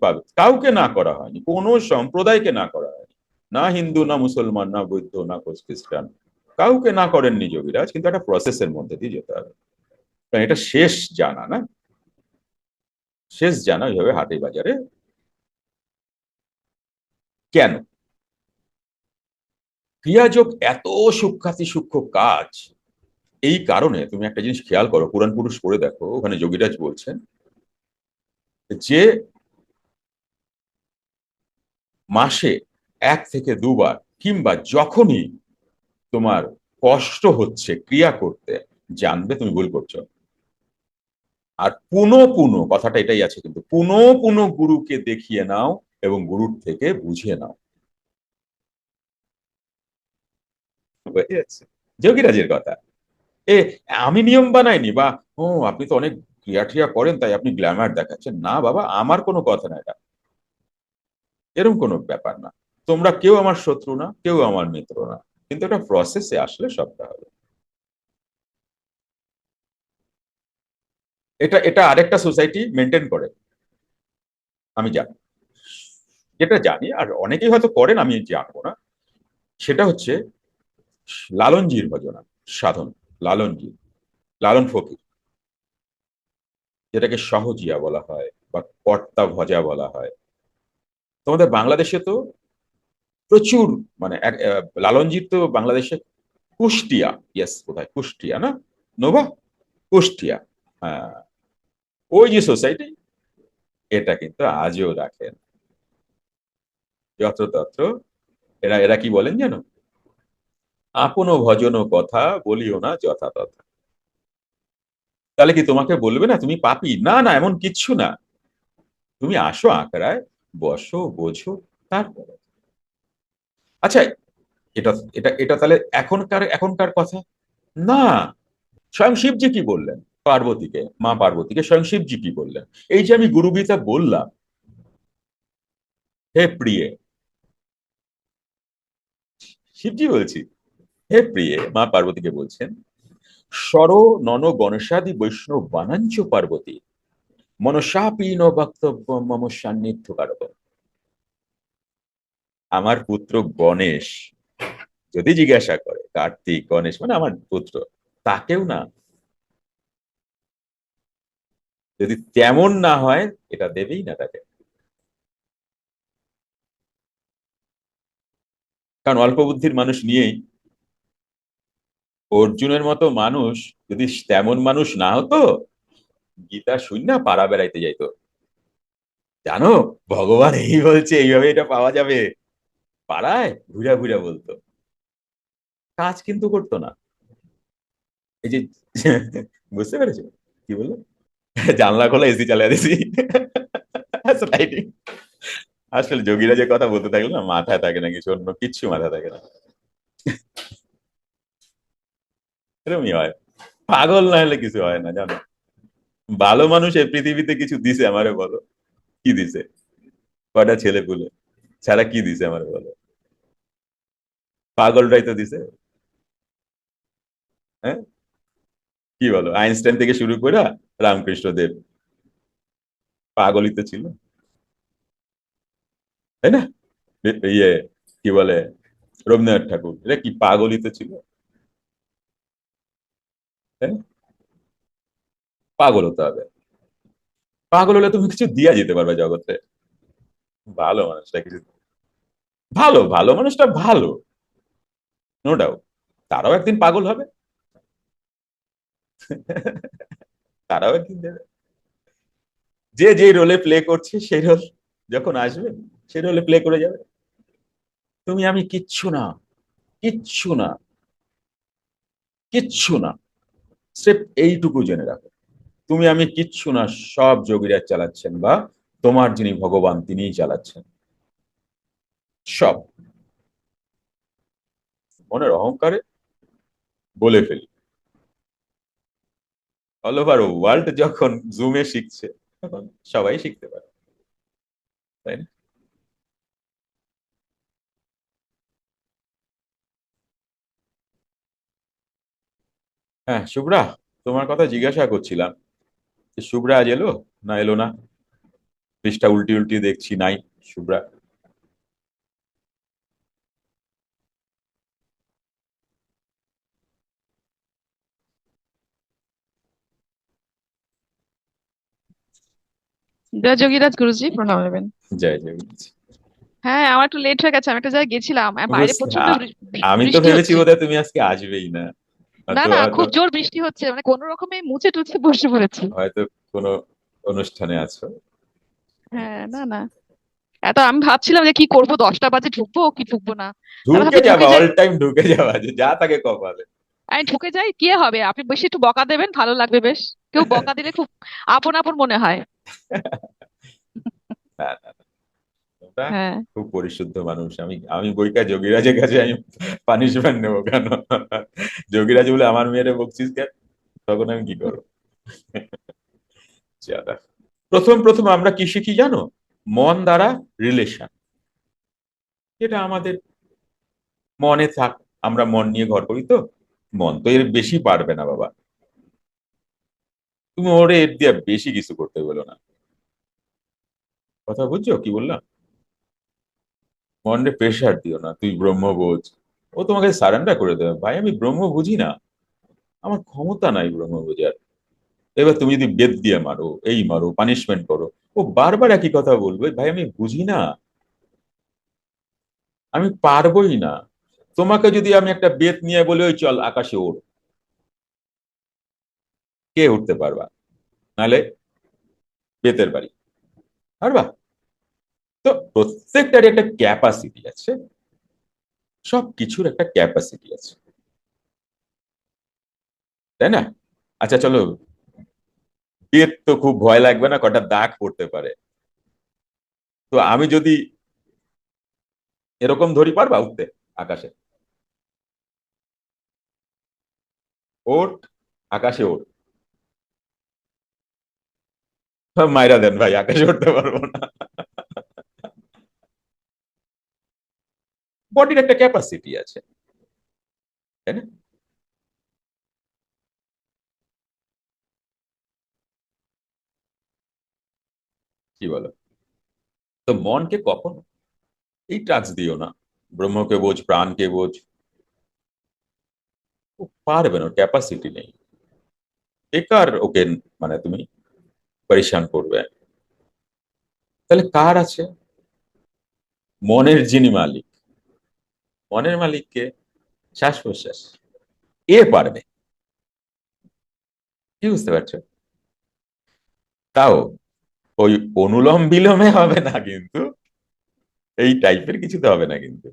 পাবে। কাউকে না করা হয়নি, কোনো সম্প্রদায়কে না করা হয়নি। না হিন্দু, না মুসলমান, না বৌদ্ধ, না খ্রিস্টান। কাউকে না করেননি যোগীরাজ কিন্তু একটা প্রসেসের মধ্যে দিয়ে যেতে হবে। কারণ এটা শেষ জানা না। শেষ জানা ওইভাবে হাটে বাজারে। কেন? ক্রিয়াযোগ এত সূক্ষাতি সূক্ষ্ম কাজ। এই কারণে তুমি একটা জিনিস খেয়াল করো, পুরাণ পুরুষ পড়ে দেখো, ওখানে যোগীরাজ বলছেন যে মাসে এক থেকে দুবার কিংবা যখনই তোমার কষ্ট হচ্ছে ক্রিয়া করতে জানবে তুমি ভুল করছ। আর পুনঃ পুনঃ কথাটা এটাই আছে কিন্তু পুনঃ পুনঃ গুরুকে দেখিয়ে নাও এবং গুরুর থেকে বুঝিয়ে নাও। যোগীরাজের কথা। এ আমি নিয়ম বানাইনি বা ও আপনি তো অনেক ক্রিয়া ট্রিয়া করেন তাই আপনি গ্ল্যামার দেখাচ্ছেন। না বাবা আমার কোনো কথা না এটা। এরকম কোনো ব্যাপার না। তোমরা কেউ আমার শত্রু না, কেউ আমার মিত্র না। কিন্তু এটা প্রসেসে আসলে সবটা হবে। এটা এটা আরেকটা সোসাইটি মেনটেন করে। আমি জানি। যেটা জানি, আর অনেকেই হয়তো করেন, আমি জানব না। সেটা হচ্ছে লালনজির ভজনা, সাধন লালনজি লালন ফকির। যেটাকে সহজিয়া বলা হয় বা কর্তা ভজা বলা হয়। তোমাদের বাংলাদেশে তো প্রচুর মানে লালনজির তো বাংলাদেশে কুষ্টিয়া ইয়েস কোথায়? কুষ্টিয়া না? নোভা কুষ্টিয়া হ্যাঁ। ওই যে সোসাইটি এটা কিন্তু আজও রাখেন যত্রতত্র, এরা এরা কি বলেন জানো আপন ভজন কথা বলিও না যথাতথা। তাহলে কি তোমাকে বলবে না তুমি পাপি? না না, এমন কিচ্ছু না। তুমি আসো আঁকড়ায় বসো, বোঝো, তারপরে। আচ্ছা এটা এটা এটা তাহলে এখনকার এখনকার কথা? না। স্বয়ং শিবজি কি বললেন? পার্বতীকে, মা পার্বতীকে স্বয়ং শিবজি কি বললেন? এই যে আমি গুরুগীতা বললাম, হে প্রিয়ে, শিবজি বলছি, হে প্রিয়ে, মা পার্বতীকে বলছেন স্বর নন গণেশাদি বৈষ্ণব বানাঞ্চ পার্বতী মনসাপীন বক্তব্য মম সান্নিধ্য কারক আমার পুত্র গণেশ যদি জিজ্ঞাসা করে, কার্তিক গণেশ মানে আমার পুত্র, তাকেও না। যদি তেমন না হয়, এটা দেবেই না তাকে। কারণ অল্প বুদ্ধির মানুষ নিয়েই। অর্জুনের মতো মানুষ যদি তেমন মানুষ না হতো গীতা শূন্য পাড়া বেড়াইতে যাইতো। জানো, ভগবান এই বলছে, এইভাবে এটা পাওয়া যাবে। পাড়ায় ঘুরা ঘুরা বলতো। কাজ কিন্তু করতো না। এই যে, বুঝতে পেরেছ? কি বলল? জানলা খোলা, এসি চালিয়ে দিছি আসলে যোগীরা যে কথা বলতে থাকলে না, মাথায় থাকে না, কিছু অন্য, কিচ্ছু মাথায় থাকে না। এরকমই হয়। পাগল না হলে কিছু হয় না, জানো? ভালো মানুষ এই পৃথিবীতে কিছু দিছে আমারে বলো। কি দিছে? কয়টা ছেলে পুলে? ছাড়া কি দিছে আমারে বলো? পাগলটাই তো দিছে। হ্যাঁ? কি বলো? আইনস্টাইন থেকে শুরু করে রামকৃষ্ণ দেব। পাগলই তো ছিল। তাই না? ইয়ে কি বলে? রবীন্দ্রনাথ ঠাকুর। এটা কি পাগলই তো ছিল? না পাগল হতে হবে। পাগল হলে তুমি কিছু দিয়া যেতে পারবে জগতে। ভালো মানুষটা কিছু ভালো ভালো মানুষটা ভালো। নো ডাউট তারাও একদিন পাগল হবে। তারাও একদিন দেবে। যে যে রোলে প্লে করছে সেই রোল যখন আসবে সেই রোলে প্লে করে যাবে। তুমি, আমি কিচ্ছু না। কিচ্ছু না। কিচ্ছু না। স্রেফ এইটুকু জেনে রাখো। তুমি আমি কিচ্ছু না, সব যোগীরা চালাচ্ছেন বা তোমার যিনি ভগবান তিনিই চালাচ্ছেন। সব। মনের অহংকারে বলে ফেলি। অল ওভার ওয়ার্ল্ড যখন জুমে শিখছে, তখন সবাই শিখতে পারে। তাই না? হ্যাঁ শুভ্রা, তোমার কথা জিজ্ঞাসা করছিলাম। শুভ্রা আজ এলো? না এলো না। পৃষ্ঠা উল্টি উল্টি দেখছি নাই শুভ্রা। জয় যোগীরাজ গুরুজি প্রণাম নেবেন। জয় জয় হ্যাঁ আমার একটু লেট হয়ে গেছে আমি একটা জায়গায় গেছিলাম বাইরে প্রচণ্ড আমি তো ভেবেছি। বোধহয় তুমি আজকে আসবেই না। না না খুব জোর বৃষ্টি হচ্ছে মানে কোন রকমে মুছে টুছে বসে পড়েছি। হয়তো কোনো অনুষ্ঠানে আছো। হ্যাঁ না না। এত আমি ভাবছিলাম যে কি করব দশটা বাজে ঢুকবো কি ঢুকবো না। ঢুকে যাবা যাই। অল টাইম ঢুকে যাবা যে যা থাকে কপালে। আমি ঢুকে যাই কি হবে? আপনি বেশি একটু বকা দেবেন ভালো লাগবে বেশ। কেউ বকা দিলে খুব আপন আপন মনে হয়। না না না। হ্যাঁ। খুব পরিশুদ্ধ মানুষ। আমি আমি বইকা যোগীরাজের কাছে আমি পানিশমেন্ট নেব কেন? যোগীরাজ বলে, আমার মেয়েরে বকছিস কেন? তখন আমি কি করব। প্রথম প্রথম আমরা কি শিখি জানো? মন দ্বারা রিলেশন এটা আমাদের মনে থাক, আমরা মন নিয়ে ঘর করি তো। মন তো এর বেশি পারবে না বাবা। তুমি ওরে এর দিয়ে বেশি কিছু করতে বলো না। কথা বুঝছ? কি বললাম? মনে প্রেশার দিও না, তুই ব্রহ্ম বোঝ ও তোমাকে সারেন্ডার করে দেবে। ভাই, আমি ব্রহ্ম বুঝি না। আমার ক্ষমতা নাই ব্রহ্ম বোঝার। এবার তুমি যদি বেদ দিয়ে মারো, এই মারো পানিশমেন্ট করো, ও বারবার একই কথা বলবে, ভাই, আমি বুঝি না। আমি পারবোই না। তোমাকে যদি আমি একটা বেদ নিয়ে বলি, ওই চল, আকাশে ওড়। কে উঠতে পারবা? নালে বেতের বাড়ি। পারবা? তো প্রত্যেকটার একটা ক্যাপাসিটি আছে। সব কিছুর একটা ক্যাপাসিটি আছে। তাই না? আচ্ছা চলো। বেদ তো খুব ভয় লাগবে না, কটা দাগ পড়তে পারে। তো আমি যদি এরকম ধরি পারবা উঠতে, আকাশে? ওট আকাশে ওট সব মাইরা দেন ভাই, আকাশে উঠতে পারব না। বডির একটা ক্যাপাসিটি আছে। তাই না? কি বলো? তো মনকে কখনো? এই টাচ দিও না। ব্রহ্মকে বোঝ, প্রাণকে বোঝ। ও পারবে না ক্যাপাসিটি নেই। বেকার ওকে মানে তুমি পরিশান করবে। তাহলে কার আছে? মনের যিনি মালিক। মনের মালিককে শ্বাস প্রশ্বাস এ পারবে। কি বুঝতে পারছ? তাও ওই অনুলোম বিলোমে হবে না কিন্তু। এই টাইপের কিছুতে হবে না কিন্তু।